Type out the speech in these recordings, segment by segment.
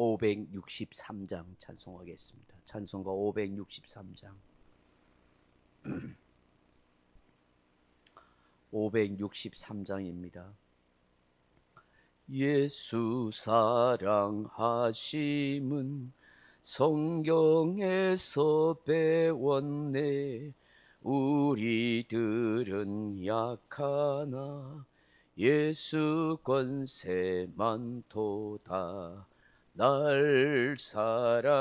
563장 찬송하겠습니다. 찬송가 563장 563장입니다. 예수 사랑하심은 성경에서 배웠네 우리들은 약하나 예수 권세 많도다 날 사랑하심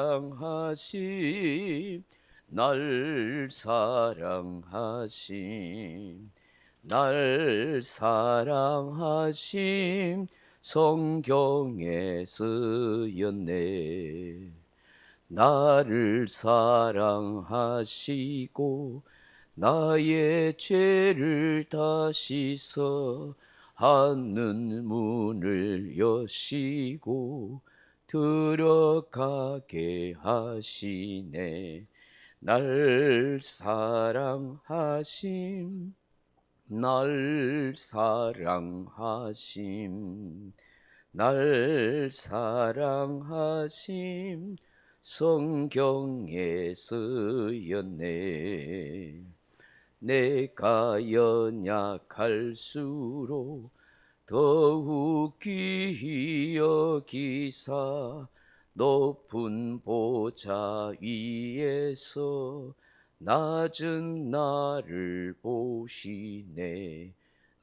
날 사랑하심 날 사랑하심 성경에 쓰였네. 나를 사랑하시고 나의 죄를 다 씻어 하는 문을 여시고 들어가게 하시네. 날 사랑하심 날 사랑하심 날 사랑하심 성경에 쓰였네. 내가 연약할수록 더욱 귀히 여기사 높은 보좌 위에서 낮은 나를 보시네.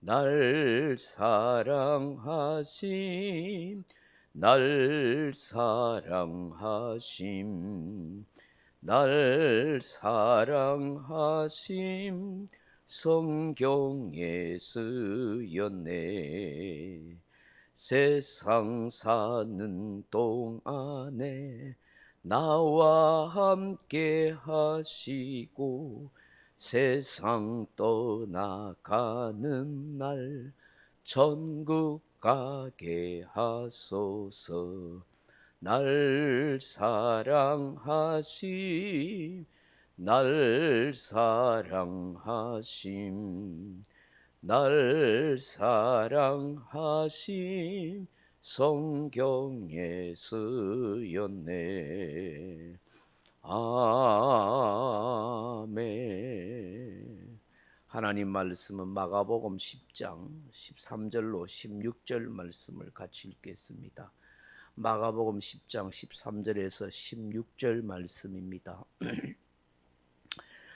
날 사랑하심 날 사랑하심 날 사랑하심 성경에 쓰였네. 세상 사는 동안에 나와 함께 하시고 세상 떠나가는 날 천국 가게 하소서. 날 사랑하심 날 사랑하심 날 사랑하심 성경에 쓰였네. 아멘. 하나님 말씀은 마가복음 10장 13절로 16절 말씀을 같이 읽겠습니다. 마가복음 10장 13절에서 16절 말씀입니다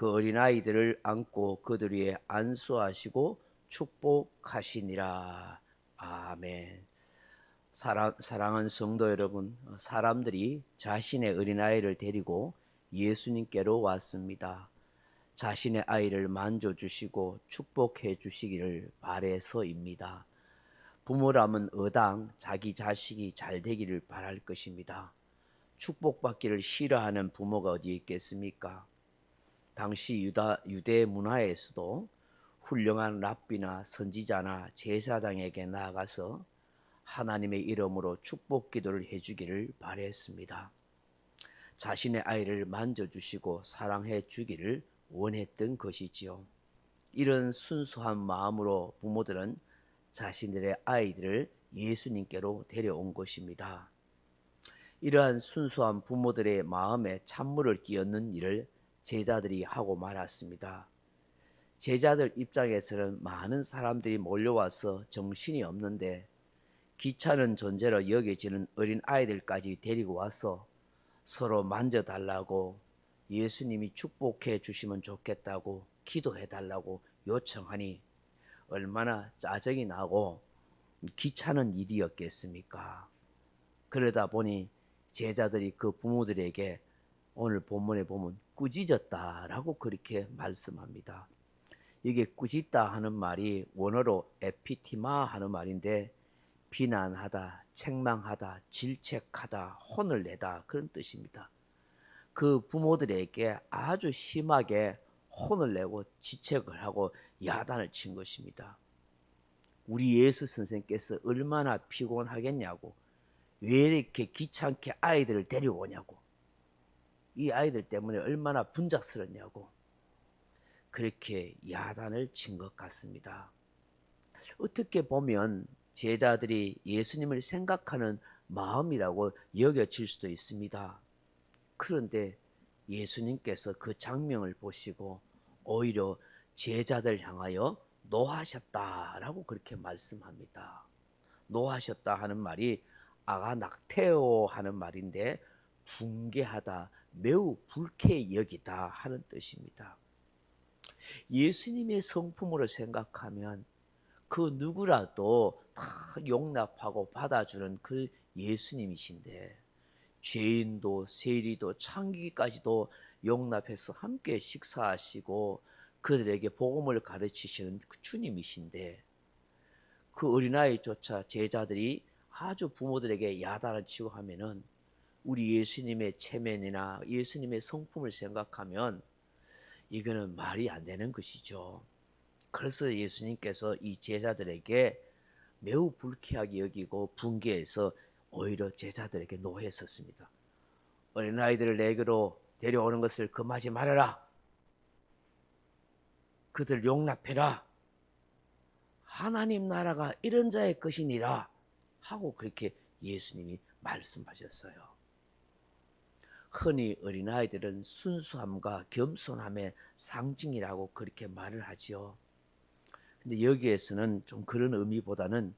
그 어린아이들을 안고 그들 위에 안수하시고 축복하시니라. 아멘. 사랑, 사랑하는 성도 여러분, 사람들이 자신의 어린아이를 데리고 예수님께로 왔습니다. 자신의 아이를 만져주시고 축복해 주시기를 바래서입니다. 부모라면 어당 자기 자식이 잘 되기를 바랄 것입니다. 축복받기를 싫어하는 부모가 어디 있겠습니까? 당시 유다, 유대 문화에서도 훌륭한 랍비나 선지자나 제사장에게 나아가서 하나님의 이름으로 축복 기도를 해주기를 바랬습니다. 자신의 아이를 만져주시고 사랑해 주기를 원했던 것이지요. 이런 순수한 마음으로 부모들은 자신들의 아이들을 예수님께로 데려온 것입니다. 이러한 순수한 부모들의 마음에 찬물을 끼얹는 일을 제자들이 하고 말았습니다. 제자들 입장에서는 많은 사람들이 몰려와서 정신이 없는데 귀찮은 존재로 여겨지는 어린 아이들까지 데리고 와서 서로 만져달라고 예수님이 축복해 주시면 좋겠다고 기도해 달라고 요청하니 얼마나 짜증이 나고 귀찮은 일이었겠습니까? 그러다 보니 제자들이 그 부모들에게 오늘 본문에 보면 꾸짖었다라고 그렇게 말씀합니다. 이게 꾸짖다 하는 말이 원어로 에피티마 하는 말인데 비난하다, 책망하다, 질책하다, 혼을 내다 그런 뜻입니다. 그 부모들에게 아주 심하게 혼을 내고 지책을 하고 야단을 친 것입니다. 우리 예수 선생께서 얼마나 피곤하겠냐고 왜 이렇게 귀찮게 아이들을 데려오냐고 이 아이들 때문에 얼마나 분작스럽냐고 그렇게 야단을 친 것 같습니다. 어떻게 보면 제자들이 예수님을 생각하는 마음이라고 여겨질 수도 있습니다. 그런데 예수님께서 그 장면을 보시고 오히려 제자들 향하여 노하셨다라고 그렇게 말씀합니다. 노하셨다 하는 말이 아가낙테오 하는 말인데 붕괴하다, 매우 불쾌히 여기다 하는 뜻입니다. 예수님의 성품으로 생각하면 그 누구라도 다 용납하고 받아주는 그 예수님이신데 죄인도 세리도 창기까지도 용납해서 함께 식사하시고 그들에게 복음을 가르치시는 그 주님이신데 그 어린아이조차 제자들이 아주 부모들에게 야단을 치고 하면은 우리 예수님의 체면이나 예수님의 성품을 생각하면 이거는 말이 안 되는 것이죠. 그래서 예수님께서 이 제자들에게 매우 불쾌하게 여기고 분개해서 오히려 제자들에게 노했었습니다. 어린아이들을 내게로 데려오는 것을 금하지 말아라. 그들 용납해라. 하나님 나라가 이런 자의 것이니라 하고 그렇게 예수님이 말씀하셨어요. 흔히 어린아이들은 순수함과 겸손함의 상징이라고 그렇게 말을 하지요. 근데 여기에서는 좀 그런 의미보다는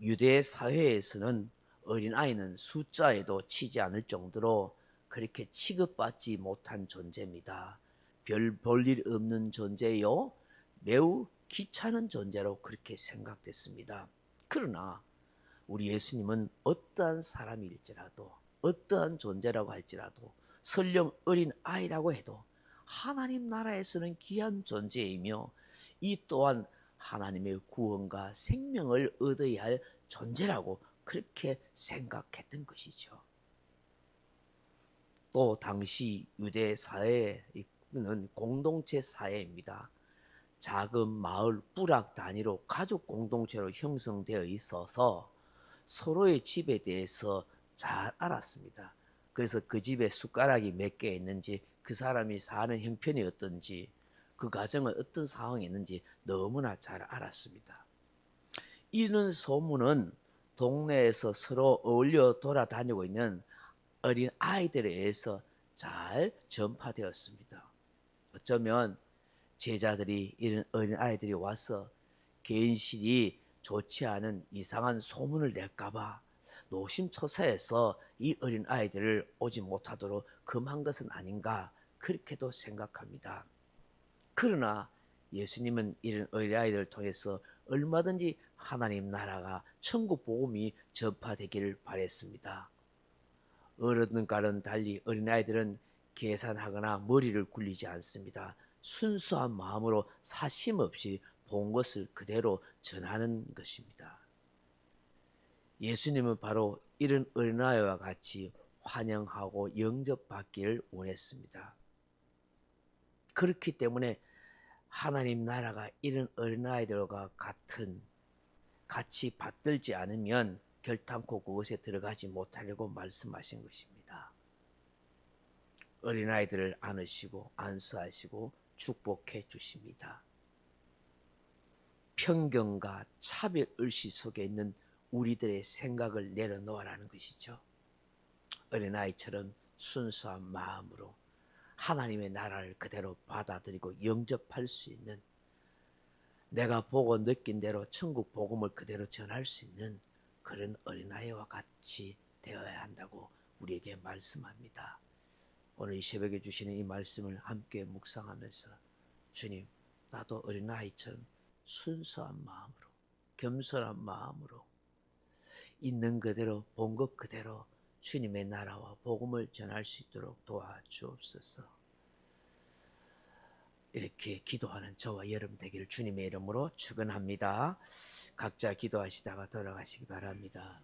유대 사회에서는 어린아이는 숫자에도 치지 않을 정도로 그렇게 취급받지 못한 존재입니다. 별 볼일 없는 존재요. 매우 귀찮은 존재로 그렇게 생각됐습니다. 그러나 우리 예수님은 어떠한 사람일지라도 어떠한 존재라고 할지라도 설령 어린 아이라고 해도 하나님 나라에서는 귀한 존재이며 이 또한 하나님의 구원과 생명을 얻어야 할 존재라고 그렇게 생각했던 것이죠. 또 당시 유대 사회는 공동체 사회입니다. 작은 마을 부락 단위로 가족 공동체로 형성되어 있어서 서로의 집에 대해서 잘 알았습니다. 그래서 그 집에 숟가락이 몇 개 있는지 그 사람이 사는 형편이 어떤지 그 가정은 어떤 상황이 있는지 너무나 잘 알았습니다. 이런 소문은 동네에서 서로 어울려 돌아다니고 있는 어린 아이들에 의해서 잘 전파되었습니다. 어쩌면 제자들이 이런 어린 아이들이 와서 개인실이 좋지 않은 이상한 소문을 낼까봐 노심초사해서 이 어린 아이들을 오지 못하도록 금한 것은 아닌가 그렇게도 생각합니다. 그러나 예수님은 이런 어린 아이들을 통해서 얼마든지 하나님 나라가 천국 복음이 전파되기를 바랬습니다. 어른과는 달리 어린 아이들은 계산하거나 머리를 굴리지 않습니다. 순수한 마음으로 사심 없이 본 것을 그대로 전하는 것입니다. 예수님은 바로 이런 어린아이와 같이 환영하고 영접받기를 원했습니다. 그렇기 때문에 하나님 나라가 이런 어린아이들과 같은 같이 받들지 않으면 결탄코 그것에 들어가지 못하려고 말씀하신 것입니다. 어린아이들을 안으시고 안수하시고 축복해 주십니다. 편견과 차별 의식 속에 있는 우리들의 생각을 내려놓으라는 것이죠. 어린아이처럼 순수한 마음으로 하나님의 나라를 그대로 받아들이고 영접할 수 있는 내가 보고 느낀 대로 천국 복음을 그대로 전할 수 있는 그런 어린아이와 같이 되어야 한다고 우리에게 말씀합니다. 오늘 이 새벽에 주시는 이 말씀을 함께 묵상하면서 주님 나도 어린아이처럼 순수한 마음으로 겸손한 마음으로 있는 그대로 본 것 그대로 주님의 나라와 복음을 전할 수 있도록 도와주옵소서. 이렇게 기도하는 저와 여러분 되기를 주님의 이름으로 축원합니다. 각자 기도하시다가 돌아가시기 바랍니다.